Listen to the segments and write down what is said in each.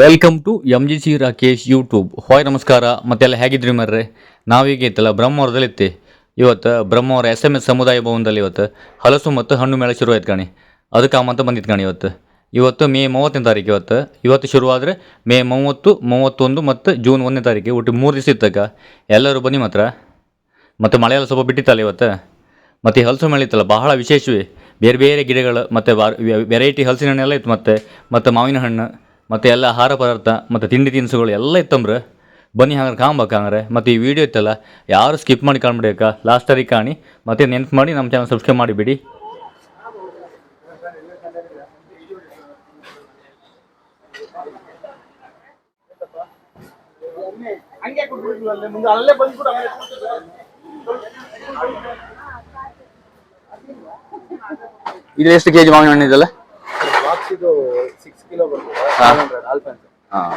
Welcome to M G C Rakesh YouTube ಹೋಯ್ ನಮಸ್ಕಾರ. ಮತ್ತೆಲ್ಲ ಹೇಗಿದ್ರಿ ಮರ್ರೆ? ಬ್ರಹ್ಮವರದಲ್ಲಿ ಇತ್ತೆ ಇವತ್ತು ಬ್ರಹ್ಮವರ ಎಸ್ ಎಂ ಎಸ್ ಸಮುದಾಯ ಭವನದಲ್ಲಿ ಇವತ್ತು ಹಲಸು ಮತ್ತು ಹಣ್ಣು ಮೇಳ ಶುರು ಆಯ್ತು ಕಣಿ ಅದಕ್ಕೆ ಅಮ್ಮಂತ ಬಂದಿತ್ತು ಕಣಿ ಇವತ್ತು. ಇವತ್ತು ಮೇ ಮೂವತ್ತನೇ ತಾರೀಕು ಇವತ್ತು. ಇವತ್ತು ಶುರುವಾದರೆ ಮೇ ಮೂವತ್ತು, ಮೂವತ್ತೊಂದು ಮತ್ತು ಜೂನ್ ಒಂದನೇ ತಾರೀಕು. ಒಟ್ಟು ಮೂರು ದಿವಸ ಇತ್ತಕ್ಕ. ಎಲ್ಲರೂ ಬನ್ನಿ ಮಾತ್ರ. ಮತ್ತು ಮಳೆ ಎಲ್ಲ ಸ್ವಲ್ಪ ಬಿಟ್ಟಿತ್ತಲ್ಲ ಇವತ್ತು. ಮತ್ತು ಹಲಸು ಮೇಳ ಇತ್ತಲ್ಲ, ಬಹಳ ವಿಶೇಷವೇ. ಬೇರೆ ಬೇರೆ ಗಿಡಗಳು, ಮತ್ತು ವೆರೈಟಿ ಹಲಸಿನ ಹಣ್ಣೆಲ್ಲ ಇತ್ತು ಮತ್ತು ಮತ್ತು ಮಾವಿನ ಹಣ್ಣು. ಮತ್ತು ಎಲ್ಲ ಆಹಾರ ಪದಾರ್ಥ, ಮತ್ತು ತಿಂಡಿ ತಿನಿಸುಗಳು ಎಲ್ಲ ಇತ್ತಂಬ್ರೆ. ಬನ್ನಿ ಹಂಗಾರೆ ಕಾಣ್ಬೇಕು ಹಂಗಾರೆ. ಮತ್ತು ಈ ವಿಡಿಯೋ ಇತ್ತಲ್ಲ, ಯಾರು ಸ್ಕಿಪ್ ಮಾಡಿ ಕಾಣ್ಬಿಡಿಯಕ್ಕ ಲಾಸ್ಟ್ ತಾರೀಕು ಕಾಣಿ. ಮತ್ತು ನೆನ್ಪು ಮಾಡಿ ನಮ್ಮ ಚಾನಲ್ ಸಬ್ಸ್ಕ್ರೈಬ್ ಮಾಡಿಬಿಡಿ. ಇದು ಎಷ್ಟು ಕೆ ಜಿ ಮಾವಿನ ಹಣ್ಣು ಇದೆಲ್ಲ? ಬಾಕ್ಸ್ ಇದು ಸಿಕ್ಸ್ ಕಿಲೋ ಬರ್ತದೆ. ಆಲ್ಫೆನ್ಸ್ ಹಾಂ.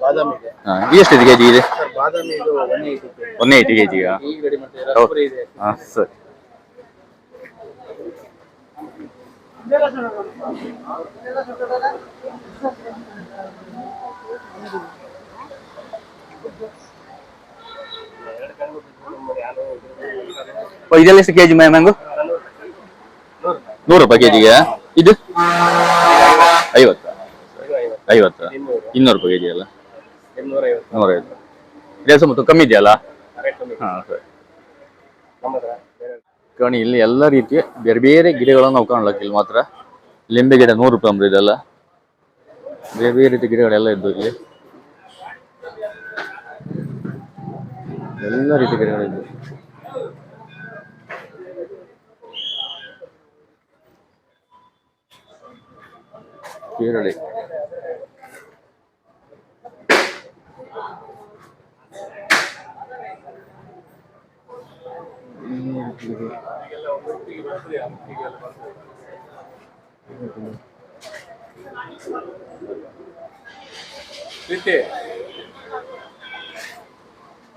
ಬಾದಾಮಿ ಇದೆ ಹಾಂ ಎಷ್ಟು ಕೆ ಜಿ ಇದೆ ಬಾದಾಮಿ ಇದು one eighty one eighty K ಜಿಗಾ ಈಗ ರೆಡಿ ಮಾಡ್ತೀವಿ ಇದೆ. ಹಾಂ ಸರಿ. ಇದೆಲ್ಲ ಎಷ್ಟು ಕೆ ಜಿ ಮ್ಯಾಂಗೋ ನೂರು ರೂಪಾಯಿ ಕೆ ಜಿಗೆ ಇದು? ಐವತ್ತು. ಐವತ್ತು. ಇನ್ನೂರು. ರೂಪಾಯಿ ಇದೆಯಲ್ಲ ಅಲ್ಲ? ನೂರೈವತ್ತು. ಇದೆ ಮತ್ತು ಕಮ್ಮಿ ಇದೆಯಲ್ಲ? ರೇಟ್ ಹಾಂ ಸರಿ. ಕಣಿ ಇಲ್ಲಿ. ಎಲ್ಲ ರೀತಿಯ ಬೇರೆ ಬೇರೆ ಗಿಡಗಳನ್ನು ನಾವು ಕಾಣ್ಲಕ್ಕ ಇಲ್ಲಿ ಮಾತ್ರ. ಲಿಂಬೆ ಗಿಡ ನೂರು ರೂಪಾಯಿ ಅಂದ್ರೆ ಇದೆಲ್ಲ. ಬೇರೆ ಬೇರೆ ರೀತಿ ಗಿಡಗಳೆಲ್ಲ ಇದ್ದು ಇಲ್ಲಿ. ಎಲ್ಲ ರೀತಿ ಗಿಡಗಳಿದ್ದು. ಕೇರಳಿ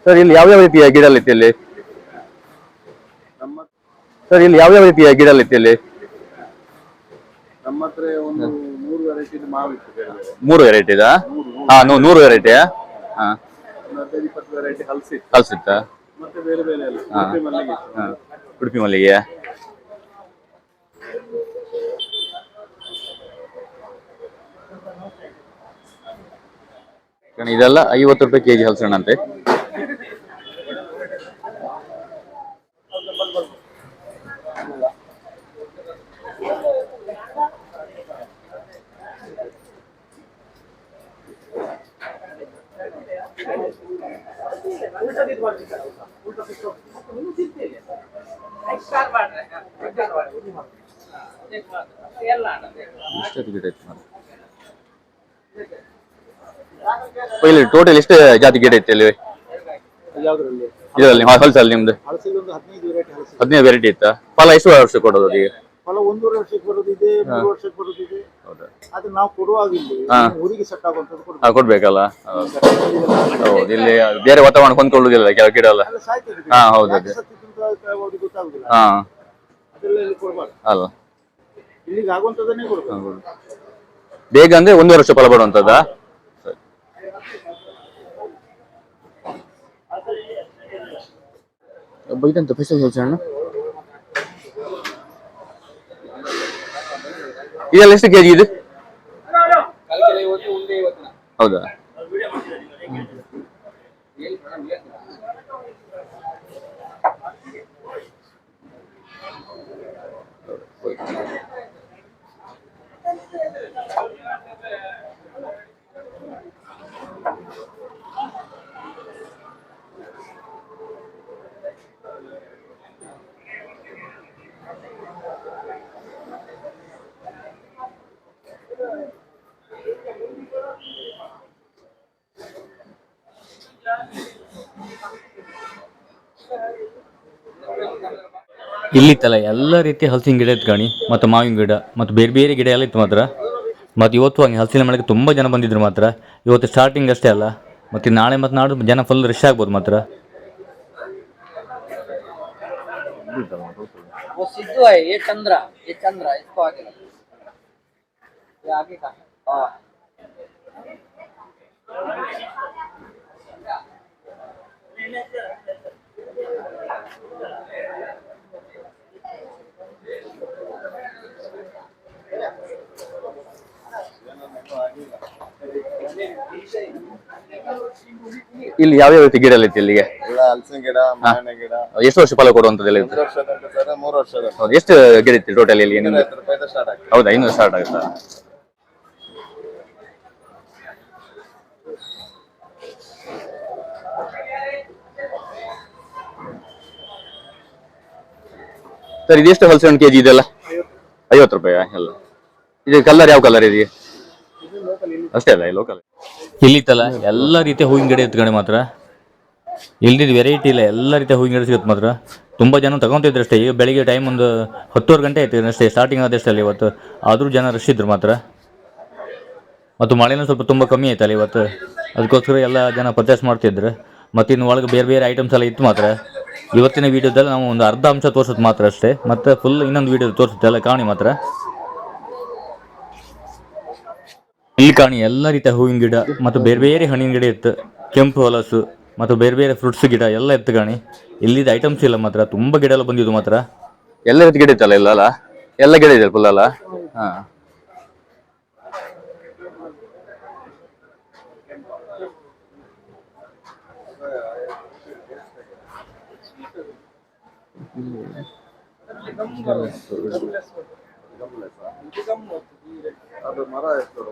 ಸರ್ ಇಲ್ಲಿ ಯಾವ್ಯಾವ ರೀತಿಯ ಗಿಡ ಇತ್ತು ಇಲ್ಲಿ ನಮ್ಮ ಸರ್ ಇಲ್ಲಿ ಯಾವ್ಯಾವ ರೀತಿಯ ಗಿಡ ಇತ್ತು ಇಲ್ಲಿ ನಮ್ಮ ಹತ್ರ ಒಂದು ಮೂರು ವೆರೈಟಿ ಇದಾ? ಹಾ ನೂರು ವೆರೈಟಿ ಹಾ. ಹಾ. ಉಡುಪಿ ಮಲ್ಲಿಗೆ. ಇದೆಲ್ಲ ಐವತ್ತು ರೂಪಾಯಿ ಕೆಜಿ ಹಲಸಣ್ಣ ಅಂತೆ ಗಿಡ ಇಲ್ಲಿ ಟೋಟಲ್ ಎಷ್ಟು ಜಾತಿ ಗಿಡ ಇಲ್ಲಿ? ಯಾವ್ದ್ರಲ್ಲಿ ಇದರಲ್ಲಿ ಹೊಲಸಲ್ಲಿ ನಿಮ್ದು? ಹದಿನೈದು ವೆರೈಟಿ ಇತ್ತ? ಫಲ ಎಷ್ಟು ವರ್ಷ ಕೊಡೋದು ಅದೀಗ? ಫಲ ಒಂದೂವರೆ ವರ್ಷಕ್ಕೆ ಬರೋದಿದೆ ಮೂರು ವರ್ಷಕ್ಕೆ ಬರೋದಿದೆ. ಹೌದಾ? ಆದ್ರೆ ನಾವು ಕೊಡುವಾಗ ಇಲ್ಲಿ ಹಾ. ಊರಿಗೆ ಸೆಟ್ ಆಗುವಂಥದ್ದು ಕೊಡ್ಬೇಕು. ಹಾ ಕೊಡ್ಬೇಕಲ್ಲ? ಹೌದು. ಇಲ್ಲಿ ಬೇರೆ ವಾತಾವರಣ ಕೊಂದ್ಕೊಳ್ಳುದಿಲ್ಲ ಕೆಲವು ಗಿಡ ಎಲ್ಲ ಹಾ, ಹೌದು ಅವ್ರಿಗೆ ಗೊತ್ತಾಗುದಿಲ್ಲ. ಹಾ. ಅದೆಲ್ಲ ಇಲ್ಲಿ ಕೊಡ್ಬಾರ್ದು. ಅಲ್ಲ. ಇಲ್ಲಿಗೆ ಆಗುವಂತದನ್ನೇ ಕೊಡ್ಬೇಕು. ಬೇಗ ಅಂದ್ರೆ ಒಂದು ವರ್ಷ ಫಲ ಬರುವಂತದ್ದಾ ಬೈದಂತ ಒಬ್ಬ ಇದಂತ ಫೆಸಲ್ ಹಣ್ಣು ಇದೆಲ್ಲ ಎಷ್ಟು ಕೆಜಿ ಇದು? ಹೌದಾ? ಇಲ್ಲಿತ್ತಲ್ಲ ಎಲ್ಲ ರೀತಿಯ ಹಲಸಿನ ಗಿಡ ಇತ್ತು ಕಾಣಿ ಮತ್ತು ಮಾವಿನ ಗಿಡ ಮತ್ತು ಬೇರೆ ಬೇರೆ ಗಿಡ ಎಲ್ಲ ಇತ್ತು ಮಾತ್ರ ಮತ್ತು ಇವತ್ತು ಹಂಗೆ ಹಲಸಿನ ಮೇಳಕ್ಕೆ ತುಂಬ ಜನ ಬಂದಿದ್ರು ಮಾತ್ರ ಇವತ್ತು ಸ್ಟಾರ್ಟಿಂಗ್ ಅಷ್ಟೇ ಅಲ್ಲ ಮತ್ತು ನಾಳೆ ಮತ್ತು ನಾಡು ಜನ ಫುಲ್ ರಶ್ ಆಗ್ಬೋದು ಮಾತ್ರ वो सिद्धू है ये चंद्रा ये चंद्रा इसको आगे रखो। ये आगे का हाँ ಇಲ್ಲಿ ಯಾವ ಯಾವ ರೀತಿ ಗಿಡ ಇಲ್ಲಿಗೆ? ಇಲ್ಲಿಗೆ ಹಲಸಿನ ಗಿಡ ಮಾವಿನ ಗಿಡ. ಎಷ್ಟು ವರ್ಷ ಫಲ ಕೊಡುವಂತದ್ದೆಲ್ಲ ಇರುತ್ತೆ ಮೂರು ವರ್ಷ ಎಷ್ಟು ಗಿಡ ಇತ್ತು ಟೋಟಲ್ ಇಲ್ಲಿ ಹೌದಾ ಇನ್ನೂರು ಸ್ಟಾರ್ಟ್ ಆಗುತ್ತೆ? ಸರ್ ಇದೆಷ್ಟು ಹೊಲಸೆ ಹಣ್ಣು ಕೆಜಿ ಇದೆಲ್ಲ ಐವತ್ತು ರೂಪಾಯಿ ಎಲ್ಲ. ಇದು ಕಲರ್ ಯಾವ ಕಲರ್ ಇದೆಯಾ ಅಷ್ಟೇ ಅಲ್ಲ ಲೋಕಲ್ ಇಲ್ಲಿ ಇತ್ತಲ್ಲ ಎಲ್ಲ ರೀತಿಯ ಹೂವಿನ ಗಿಡ ಎತ್ಕೊಂಡು ಮಾತ್ರ. ಇಲ್ಲಿ ವೆರೈಟಿ ಇಲ್ಲ, ಎಲ್ಲ ರೀತಿಯ ಹೂವಿನ ಗಿಡ ಸಿಗುತ್ತೆ ಮಾತ್ರ. ತುಂಬ ಜನ ತಗೊಂತಿದ್ರು ಅಷ್ಟೇ, ಈಗ ಬೆಳಿಗ್ಗೆ ಟೈಮ್ ಒಂದು ಹತ್ತುವರೆ ಗಂಟೆ ಆಯ್ತು ಅಷ್ಟೇ ಸ್ಟಾರ್ಟಿಂಗ್ ಆದಷ್ಟಲ್ಲ ಇವತ್ತು. ಆದರೂ ಜನ ರಶ್ ಇದ್ರು ಮಾತ್ರ. ಮತ್ತು ಮಳೆನೂ ಸ್ವಲ್ಪ ತುಂಬ ಕಮ್ಮಿ ಆಯ್ತಲ್ಲ ಇವತ್ತು. ಅದಕ್ಕೋಸ್ಕರ ಎಲ್ಲ ಜನ ಪರ್ಚೇಸ್ ಮಾಡ್ತಿದ್ರು. ಮತ್ತು ಇನ್ನು ಒಳಗೆ ಬೇರೆ ಬೇರೆ ಐಟಮ್ಸ್ ಎಲ್ಲ ಇತ್ತು ಮಾತ್ರ. ಇವತ್ತಿನ ವೀಡಿಯೋದಲ್ಲಿ ನಾವು ಒಂದು ಅರ್ಧ ಅಂಶ ತೋರಿಸೋದು ಮಾತ್ರ ಅಷ್ಟೇ. ಮತ್ತು ಫುಲ್ ಇನ್ನೊಂದು ವೀಡಿಯೋ ತೋರಿಸುತ್ತೆ ಎಲ್ಲ ಕಾಣಿ ಮಾತ್ರ. ಇಲ್ಲಿ ಕಾಣಿ ಎಲ್ಲ ರೀತಿಯ ಹೂವಿನ ಗಿಡ ಮತ್ತು ಬೇರೆ ಬೇರೆ ಹಣ್ಣಿನ ಗಿಡ ಇತ್ತು. ಕೆಂಪು ಹೊಲಸು ಮತ್ತು ಬೇರೆ ಬೇರೆ ಫ್ರೂಟ್ಸ್ ಗಿಡ ಎಲ್ಲ ಇತ್ತು ಕಾಣಿ. ಇಲ್ಲಿದ್ದು ಐಟಮ್ಸ್ ಇಲ್ಲ ಮಾತ್ರ. ತುಂಬ ಗಿಡ ಎಲ್ಲ ಬಂದಿದ್ದು ಮಾತ್ರ. ಎಲ್ಲ ರೀತಿ ಗಿಡ ಇತ್ತಲ್ಲ ಇಲ್ಲ ಅಲ್ಲ ಎಲ್ಲ ಗಿಡ ಇದೆ ಫುಲ್ ಅಲ್ಲ? ಹಾಂ. ಅದು ಮರ ಎಷ್ಟು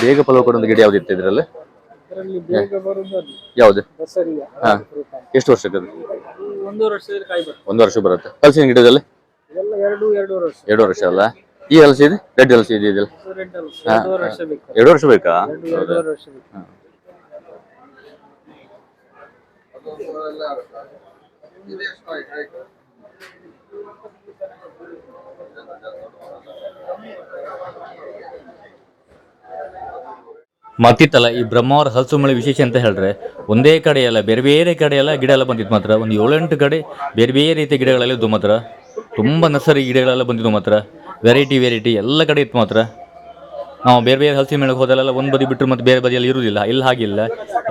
ಬೇಗ ಫಲ ಕೊಡೋ ಗಿಡ ಯಾವ್ದು ಇತ್ತು ಇದ್ರಲ್ಲಿ? ಯಾವ್ದು? ಹಾ. ಎಷ್ಟು ವರ್ಷ ಒಂದು ವರ್ಷ ಬರುತ್ತೆ. ಹಲಸಿನ ಗಿಡದಲ್ಲಿ ಎರಡು ವರ್ಷ. ಅಲ್ಲ. ಈ ಹಲಸಿ ಇದೆ? ರೆಡ್ ಹಲಸಿ ಇದೆ ಇದೆಲ್ಲ ಎರಡು ವರ್ಷ ಬೇಕಾ. ಎಲ್ಲ? ಮತ್ತಿತ್ತಲ್ಲ, ಈ ಬ್ರಹ್ಮಾವರ ಹಲಸು ಮಳೆ ವಿಶೇಷ ಅಂತ ಹೇಳಿದ್ರೆ ಒಂದೇ ಕಡೆ ಅಲ್ಲ ಬೇರೆ ಬೇರೆ ಕಡೆ ಎಲ್ಲ ಗಿಡ ಎಲ್ಲ ಬಂದಿತ್ತು ಮಾತ್ರ. ಒಂದು ಏಳೆಂಟು ಕಡೆ ಬೇರೆ ಬೇರೆ ರೀತಿಯ ಗಿಡಗಳೆಲ್ಲ ಇದ್ದು ಮಾತ್ರ. ತುಂಬ ನರ್ಸರಿ ಗಿಡಗಳೆಲ್ಲ ಬಂದಿದ್ದು ಮಾತ್ರ. ವೆರೈಟಿ ವೆರೈಟಿ ಎಲ್ಲ ಕಡೆ ಇತ್ತು ಮಾತ್ರ. ನಾವು ಬೇರೆ ಬೇರೆ ಹಲಸಿನ ಮೇಳಕ್ಕೆ ಹೋದಲ್ಲೆಲ್ಲ ಒಂದು ಬದಿ ಬಿಟ್ಟರು ಮತ್ತು ಬೇರೆ ಬದಿಯಲ್ಲಿ ಇರುವುದಿಲ್ಲ ಇಲ್ಲಿ, ಹಾಗಿಲ್ಲ.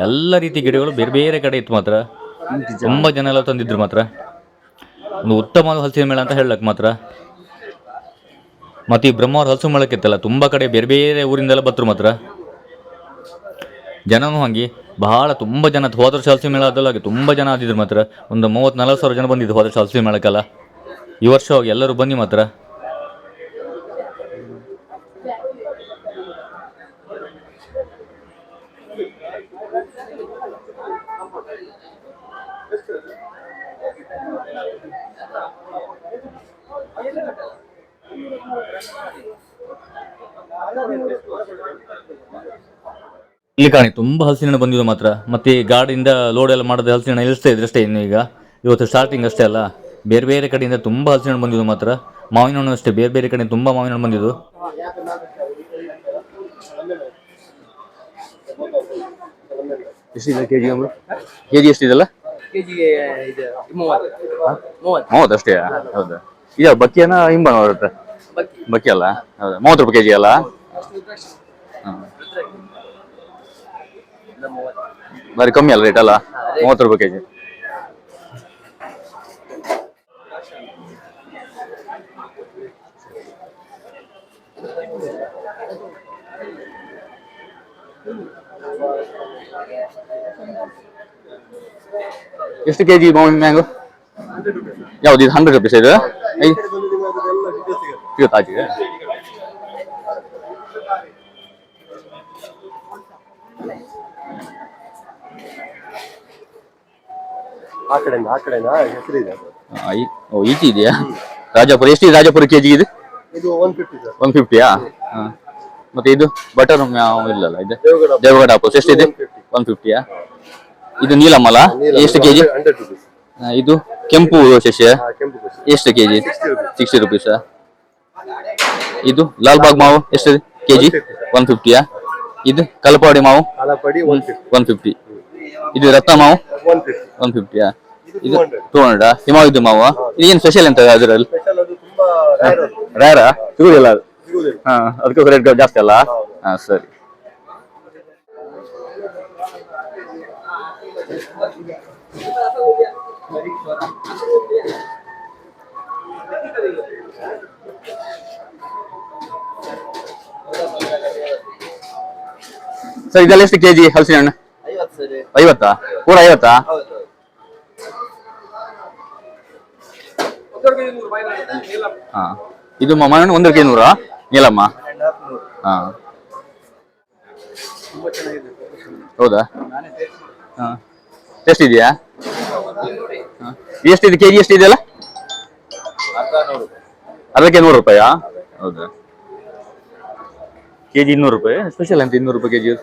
ಎಲ್ಲ ರೀತಿ ಗಿಡಗಳು ಬೇರೆ ಬೇರೆ ಕಡೆ ಇತ್ತು ಮಾತ್ರ. ತುಂಬ ಜನ ಎಲ್ಲ ತಂದಿದ್ರು ಮಾತ್ರ. ಒಂದು ಉತ್ತಮವಾದ ಹಲಸಿನ ಮೇಳ ಅಂತ ಹೇಳಕ್ಕೆ ಮಾತ್ರ. ಮತ್ತು ಈ ಬ್ರಹ್ಮಾವರ ಹಲಸು ಮೇಳಕ್ಕೆ ಇತ್ತಲ್ಲ ತುಂಬ ಕಡೆ ಬೇರೆ ಬೇರೆ ಊರಿಂದೆಲ್ಲ ಬತ್ತರು ಮಾತ್ರ. ಜನನೂ ಹಂಗೆ. ಬಹಳ ತುಂಬ ಜನ ಹೋದ ಶಾಲ್ಸಿ ಮೇಳ ಅದಲ್ಲ ಹಾಗೆ ತುಂಬ ಜನ ಆದಿದ್ರು ಮಾತ್ರ. ಒಂದು ಮೂವತ್ತು ನಲ್ವತ್ತು ಸಾವಿರ ಜನ ಬಂದಿದ್ದು ಹೋದ ಶಾಲ್ಸಿ ಮೇಳಕ್ಕೆಲ್ಲ. ಈ ವರ್ಷ ಹೋಗಿ ಎಲ್ಲರೂ ಬನ್ನಿ ಮಾತ್ರ. ಇಲ್ಲಿ ಕಾಣಿ ತುಂಬ ಹಲಸಿನ ಹಣ್ಣು ಬಂದಿದ್ದು ಮಾತ್ರ. ಮತ್ತೆ ಈ ಗಾಡಿಯಿಂದ ಲೋಡ್ ಎಲ್ಲ ಮಾಡೋದು ಹಲಸಿನ ಹಣ್ಣು ಇಳಿಸ್ತಾ ಇದ್ರೆ ಅಷ್ಟೇ ಇನ್ನು ಈಗ. ಇವತ್ತು ಸ್ಟಾರ್ಟಿಂಗ್ ಅಷ್ಟೇ ಅಲ್ಲ. ಬೇರೆ ಬೇರೆ ಕಡೆಯಿಂದ ತುಂಬ ಹಲಸಿನ ಹಣ್ಣು ಬಂದಿದ್ದು ಮಾತ್ರ. ಮಾವಿನ ಹಣ್ಣು ಅಷ್ಟೇ ಬೇರೆ ಬೇರೆ ಕಡೆ ತುಂಬ ಮಾವಿನ ಹಣ್ಣು ಬಂದಿದ್ದು. ಎಷ್ಟಿದೆ ಕೆ ಜಿ ಕೆ ಜಿ ಎಷ್ಟಿದೆಲ್ಲ? ಕೆಜಿಗೆ ಇದು ಮೂವತ್ತು. ಅಷ್ಟೇ? ಹೌದಾ? ಇದು ಬಕ್ಕಿಯನ್ನ ಹಿಂಬ ಬರುತ್ತೆ? ಬಕ್ಕಿ. ಅಲ್ಲ? ಹೌದಾ? ಮೂವತ್ತು ರೂಪಾಯಿ ಕೆ ಜಿ ಅಲ್ಲ ಹಾಂ. ಬಾರಿ ಕಮ್ಮಿ ಅಲ್ಲ ರೇಟ್ ಅಲ್ಲ? ಮೂವತ್ತು ರೂಪಾಯಿ ಕೆ ಜಿ ಎಷ್ಟು ಕೆ ಜಿ ಮಾವಿನ ಮ್ಯಾಂಗೋ ಯಾವ್ದು ಇದು ಹಂಡ್ರೆಡ್ ರುಪೀಸ್ ಇದು? ಐ ಸಿಗುತ್ತೆ ಆ ಕಡೆಯಿಂದ ಆ ಕಡೆಯಿಂದ ಅದು. ಆ, ಈ- ಓ ಈಚೆ ಇದೆಯಾ? ರಾಜಾಪುರ ಎಷ್ಟು ರಾಜಾಪುರ ಕೆ ಜಿ ಇದು ಇದು ಒನ್ ಫಿಫ್ಟಿ ಸರ್ ಒನ್ ಫಿಫ್ಟಿಯಾ ಮತ್ತೆ ಇದು ಬಟರ್ ಇಲ್ಲಲ್ಲ ಇದೆ? ದೇವಗಡ ದೇವಗಡ ಎಷ್ಟು ಎಷ್ಟಿದೆ ಒನ್ ಫಿಫ್ಟಿಯಾ ಇದು ನೀಲಮಲ? ಎಷ್ಟು ಕೆ ಜಿ ಹಂಡ್ರೆಡ್ ರುಪೀಸ್ ಇದು ಕೆಂಪು ಶಶಿ ಹಾ ಕೆಂಪು ಬಸ್ ಎಷ್ಟು ಕೆ ಜಿ ಸಿಕ್ಸ್ಟಿ ರುಪೀಸ್ ಇದು ಲಾಲ್ ಬಾಗ್ ಮಾವು ಎಷ್ಟು ಕೆಜಿ? ಒನ್ ಫಿಫ್ಟಿಯಾ ಇದು ಕಲಪಾಡಿ ಮಾವು? ಒನ್ ಫಿಫ್ಟಿ ಒನ್ ಫಿಫ್ಟಿ ಇದು ರತ್ನ ಮಾವು? ಒನ್ ಫಿಫ್ಟಿ ಒನ್ ಫಿಫ್ಟಿಯಾ ಇದು ಟೂ ಹಂಡ್ರೆಡ್ ಮಾವ ಹಿಮಾವಿದ್ದು ಮಾವು ಎಂತ ಏನು ಸ್ಪೆಷಲ್ ಅಂತ ಅದರಲ್ಲಿ? ರೇರ ಸಿಗುದಿಲ್ಲ ಅದು? ಹಾ ಅದಕ್ಕೆ ರೇಟ್ ಜಾಸ್ತಿ ಅಲ್ಲ? ಹಾ ಸರಿ. ಸರ್ ಇದೆಲ್ಲ ಎಷ್ಟು ಕೆಜಿ ಹಲಸಿನ ಹಣ್ಣು? ಐವತ್ತು ಸರ್. ಐವತ್ತಾ? ಪೂರ ಐವತ್ತಾ? ಹೌದು. ಹಾ. ಇದು ಮಾವಿನ ಒಂದು ಕೆ ನೂರಾ? ನೀಲಮ್ಮ? ಹಾ. ಚೆನ್ನಾಗಿದೆ ಹೌದಾ? ಹಾ. ಎಷ್ಟಿದೆಯಾ. ಎಷ್ಟಿದೆ ಕೆಜಿ ಎಷ್ಟಿದೆಯಲ್ಲ ಅರ್ಧಕ್ಕೆ ನೂರು ರೂಪಾಯಾ? ಹೌದಾ? ಕೆ ಜಿ ಇನ್ನೂರು ರೂಪಾಯಿ? ಸ್ಪೆಷಲ್ ಅಂತ ಇನ್ನೂರು ರೂಪಾಯಿ ಕೆಜಿ.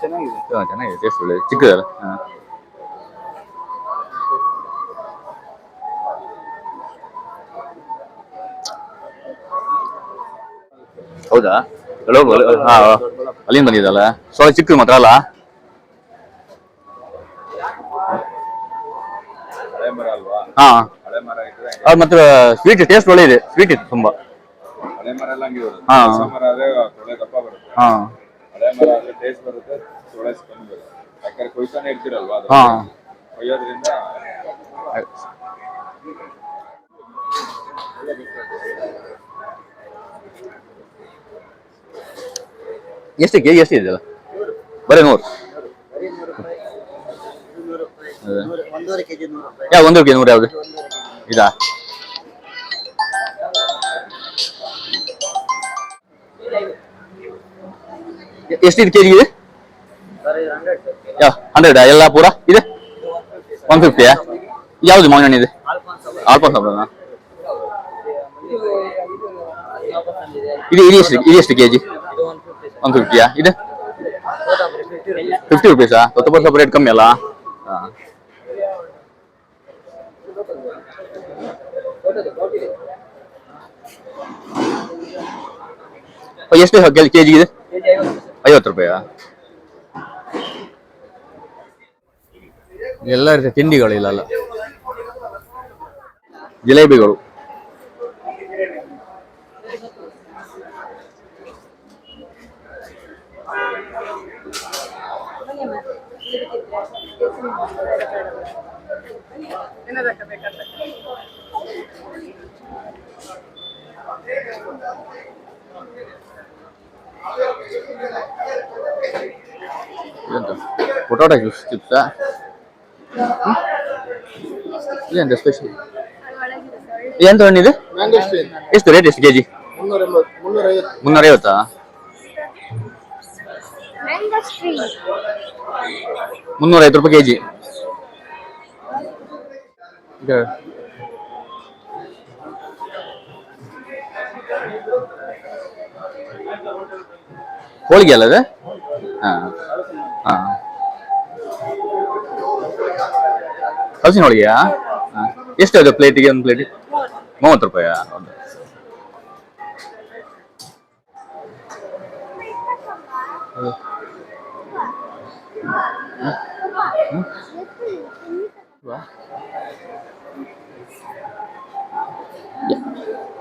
ಚೆನ್ನಾಗಿದೆ ಹಾ, ಚೆನ್ನಾಗಿದೆ. ಟೇಸ್ಟ್ ಒಳ್ಳೆ ಚಿಕ್ಕದಲ್ಲ? ಹಾ. ಹೌದಾ? ಹಲೋ ಹಾ ಅಲ್ಲಿಂದ ಬಂದಿದ್ದಲ್ಲ ಸ್ವಲ್ಪ ಚಿಕ್ಕದು ಮಾತ್ರ ಅಲ್ಲ? ಹಳೆ ಮರ ಅಲ್ವಾ? ಹಾ. ಹಳೆ ಮರ ಇದ್ರೆ ಅದು ಮತ್ತೆ ಸ್ವೀಟ್ ಟೇಸ್ಟ್ ಒಳ್ಳೆ ಇದೆ. ಸ್ವೀಟ್ ಇತ್ತು ತುಂಬಾ. ಹಳೆ ಮರ ಎಲ್ಲ ಹಂಗೆ ಬರುತ್ತೆ ಹಾ. ಹೊಸ ಮರ ಆದ್ರೆ ತೊಳೆ ದಪ್ಪ ಬರುತ್ತೆ. ಹಾ. ಹಳೆ ಮರ ಆದ್ರೆ ಟೇಸ್ಟ್ ಬರುತ್ತೆ ತೊಳೆ ಕಮ್ಮಿ ಬರುತ್ತೆ ಯಾಕಂದ್ರೆ ಕೊಯ್ತಾನೆ ಇರ್ತಿರಲ್ವಾ ಅದು ಹಾ ಕೊಯ್ಯೋದ್ರಿಂದ ಎಷ್ಟು ಕೆಜಿ ಎಷ್ಟು ಇದೆಯಲ್ಲ? ಬರೀ ನೂರು. ಹೌದಾ? ಒಂದೂವರೆ ಕೆಜಿ ನೂರು ಯಾವ ಒಂದು ಯಾವ್ದು ಇದಾ ಎಷ್ಟಿದೆ ಕೆ ಜಿ ಇದೆ? ಹಂಡ್ರೆಡ್ ಯಾವ ಎಲ್ಲ ಪೂರ? ಇದೆ? ಒನ್ ಫಿಫ್ಟಿಯಾ ಯಾವುದು ಮಾವಿನ ಹಣ್ಣಿದೆ ಆಲ್ಫಾನ್ಸ್ ಹಬ್ಬನಾ ಇದು ಇದು ಎಷ್ಟು ಇದು ಎಷ್ಟು ಕೆಜಿ ಇದು ಒನ್ ಸರ್ ಫಿಫ್ಟಿಯಾ ಇದೆ? ಫಿಫ್ಟಿ ರುಪೀಸ್ ರುಪೀಸಾ ಸ್ವಲ್ಪ ರೇಟ್ ಕಮ್ಮಿ ಅಲ್ಲ? ಹಾಂ. ಎಷ್ಟು ಕೆ ಜಿ ಇದೆ? ಐವತ್ತು ರೂಪಾಯಾ ಎಲ್ಲ ರೀತಿಯ ತಿಂಡಿಗಳು ಇಲ್ಲಲ್ಲ. ಜಿಲೇಬಿಗಳು. ಇದೆಂತ ಪೊಟಾಟೊ ಜ್ಯೂಸ್ ಚಿಪ್ಸಾ ಇದೆಂತ ಸ್ಪೆಷಲ್ ಎಂತ ಹಣ್ಣಿದೆ ಮ್ಯಾಂಗೋ ಸ್ಟೇನ್ ಎಷ್ಟು ರೇಟ್ ಎಷ್ಟು ಕೆಜಿ ಮುನ್ನೂರೈವತ್ತಾ? ಮುನ್ನೂರೈವತ್ತು ರೂಪಾಯಿ ಕೆಜಿ Mango tree. ಮುನ್ನೂರ ಐವತ್ತು ರೂಪಾಯಿ ಕೆಜಿ ಹೋಳಿಗೆ ಅಲ್ಲ ಅದು? ಹಾ ಹಾ. ಹಲಸಿನ ಹೋಳಿಗೆಯಾ? ಹಾ. ಎಷ್ಟು ಅದು ಪ್ಲೇಟಿಗೆ ಒಂದು ಪ್ಲೇಟಿಗೆ ಮೂವತ್ತು ರೂಪಾಯಾ? ಹೌದು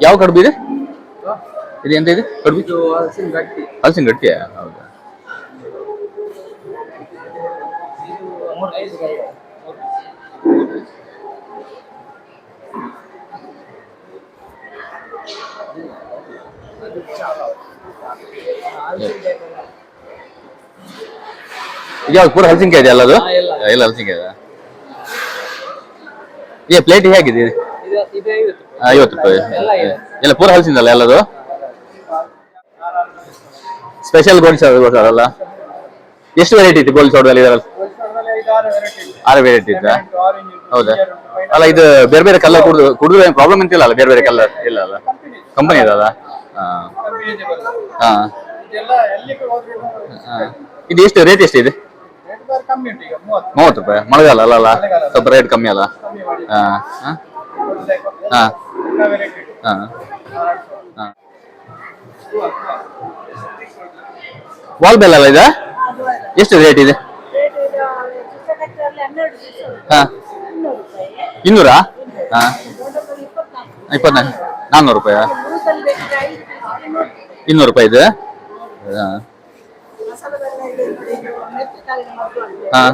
ಯಾವ ಕಡುಬು ಇದೆ? ಇದು ಎಂತ ಇದೆ ಕಡುಬು? ಹಲಸಿನ ಗಟ್ಟಿ. ಹಲಸಿನ ಗಟ್ಟಿಯಾ ಹೌದಾ? ಯಾವ್ದು ಪೂರ ಹಲಸಿನಕಾಯಿ ಇದೆ ಅಲ್ಲ ಅದು ಎಲ್ಲ. ಹಲಸಿನಕಾಯಿ ಇದೆ? ಪ್ಲೇಟ್ ಹೇಗಿದೆ? ಐವತ್ತು ರೂಪಾಯಿ. ಎಲ್ಲ ಪೂರ ಹಲಸಿಂದಲ್ಲ ಎಲ್ಲದು? ಸ್ಪೆಷಲ್ ಗೋಲ್ಡ್ ಸೌಡ್ ಅಲ್ಲ? ಎಷ್ಟು ವೆರೈಟಿ ಇತ್ತು ಗೋಲ್ಡ್ ಸೌಡಲ್ಲಿ ಇದರಲ್ಲಿ? ಆರು ವೆರೈಟಿ ಇತ್ತಾ ಹೌದಾ? ಅಲ್ಲ ಇದು ಬೇರೆ ಬೇರೆ ಕಲರ್ ಕುಡಿದು ಕುಡಿದ್ರೆ ಪ್ರಾಬ್ಲಮ್ ಅಂತಿಲ್ಲ ಅಲ್ಲ ಬೇರೆ ಬೇರೆ ಕಲರ್ ಇಲ್ಲ ಅಲ್ಲ? ಕಂಪನಿ ಇದಲ್ಲ ಹಾ. ಇದು ಎಷ್ಟು ರೇಟ್ ಎಷ್ಟು ಇದೆ? ಮೂವತ್ತು. ರೂಪಾಯಿ? ಮಳೆಗಾಲ ಅಲ್ಲ ಅಲ್ಲ? ಸ್ವಲ್ಪ ರೇಟ್ ಕಮ್ಮಿ ಅಲ್ಲ? ಹಾ. ಹಾ. ಹಾ. ಹಾ. ಹಾ. ವಾಲ್ ಬೆಲ್ ಅಲ್ಲ ಇದು? ಎಷ್ಟು ರೇಟ್ ಇದೆ? ಹಾ. ಇನ್ನೂರು? ಹಾ. ಇಪ್ಪತ್ನಾಲ್ಕು. ನಾನ್ನೂರು ರೂಪಾಯಾ? ಇನ್ನೂರು ರೂಪಾಯಿ ಇದೆ? ಹಾಂ.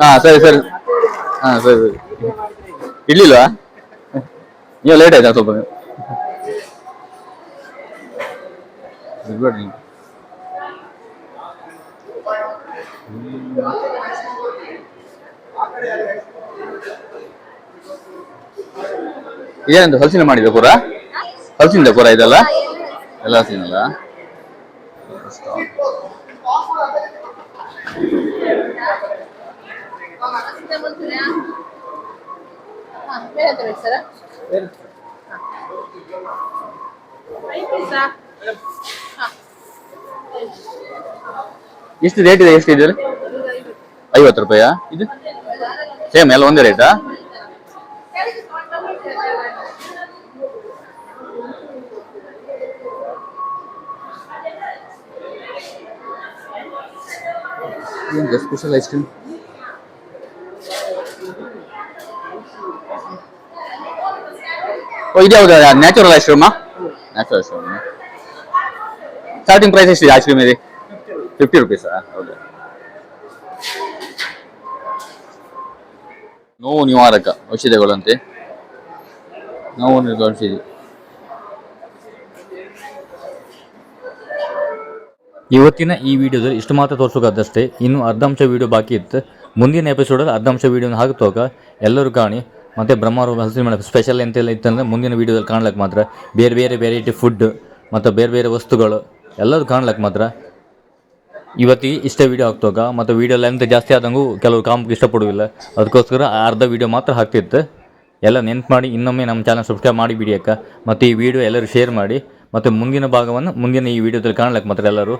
ಹಾಂ ಸರಿ ಸರಿ ಹಾಂ ಸರಿ ಸರಿ ಇಡ್ಲಿಲ್ವಾ ನೀವು ಲೇಟ್ ಆಯ್ತಾ ಸ್ವಲ್ಪ ಬಿಡ್ಬೇಡ್ರಿ ಇದೇನಂತ ಹಲಸಿನ ಮಾಡಿದ ಕೂರ ಹಲಸಿಂದ ಕೂರ ಇದೆಲ್ಲ ಎಲ್ಲ ಹಲಸಿನಲ್ಲ ಸರ ಎಷ್ಟು ರೇಟ್ ಇದೆ ಎಷ್ಟು ಇದೆ ಐವತ್ತು ರೂಪಾಯಿ? ಇದು? ಸೇಮ್ ಎಲ್ಲ ಒಂದೇ ರೇಟಾ ಸ್ಪೆಷಲ್ ಐಸ್ ಕ್ರೀಮ್? ಓ ಇದು ಯಾವ್ದು? Natural ice ಕ್ರೀಮಾ natural ice cream starting price ಎಷ್ಟಿದೆ ಐಸ್ ಕ್ರೀಮ್ ಇದೆ ಫಿಫ್ಟಿ ರುಪೀಸಾ ಹೌದು. ನೋವು ನಿವಾರಕ ಔಷಧಿಗಳಂತೆ. ನೋವು ಔಷಧಿ. ಇವತ್ತಿನ ಈ ವಿಡಿಯೋದಲ್ಲಿ ಇಷ್ಟು ಮಾತ್ರ ತೋರಿಸೋಕಾದಷ್ಟೇ ಇನ್ನು ಅರ್ಧಾಂಶ ವಿಡಿಯೋ ಬಾಕಿ ಇತ್ತು. ಮುಂದಿನ ಎಪಿಸೋಡಲ್ಲಿ ಅರ್ಧಾಂಶ ವಿಡಿಯೋನ ಹಾಕ್ತೋಗ ಎಲ್ಲರೂ ಕಾಣಿ. ಮತ್ತು ಬ್ರಹ್ಮರು ಹಸಿರು ಮೇಳ ಸ್ಪೆಷಲ್ ಎಂತೆಲ್ಲ ಇತ್ತಂದ್ರೆ ಮುಂದಿನ ವಿಡಿಯೋದಲ್ಲಿ ಕಾಣ್ಲಿಕ್ಕೆ ಮಾತ್ರ ಬೇರೆ ಬೇರೆ ವೆರೈಟಿ ಫುಡ್ ಮತ್ತು ಬೇರೆ ಬೇರೆ ವಸ್ತುಗಳು ಎಲ್ಲರೂ ಕಾಣ್ಲಿಕ್ಕೆ ಮಾತ್ರ. ಇವತ್ತಿಗೆ ಇಷ್ಟೇ ವಿಡಿಯೋ ಹಾಕ್ತೋಗ ಮತ್ತು ವಿಡಿಯೋ ಲೆಂತ್ ಜಾಸ್ತಿ ಆದಂಗೂ ಕೆಲವರು ಕಾಮಕ್ಕೆ ಇಷ್ಟಪಡುವಿಲ್ಲ ಅದಕ್ಕೋಸ್ಕರ ಅರ್ಧ ವಿಡಿಯೋ ಮಾತ್ರ ಹಾಕ್ತಿತ್ತು. ಎಲ್ಲ ನೆನ್ಪು ಮಾಡಿ, ಇನ್ನೊಮ್ಮೆ ನಮ್ಮ ಚಾನಲ್ ಸಬ್ಸ್ಕ್ರೈಬ್ ಮಾಡಿ ಬಿಡಿ ಅಕ್ಕ. ಮತ್ತು ಈ ವಿಡಿಯೋ ಎಲ್ಲರೂ ಶೇರ್ ಮಾಡಿ, ಮತ್ತು ಮುಂದಿನ ಭಾಗವನ್ನು ಮುಂದಿನ ಈ ವಿಡಿಯೋದಲ್ಲಿ ಕಾಣ್ಲಿಕ್ಕೆ ಮಾತ್ರ ಎಲ್ಲರೂ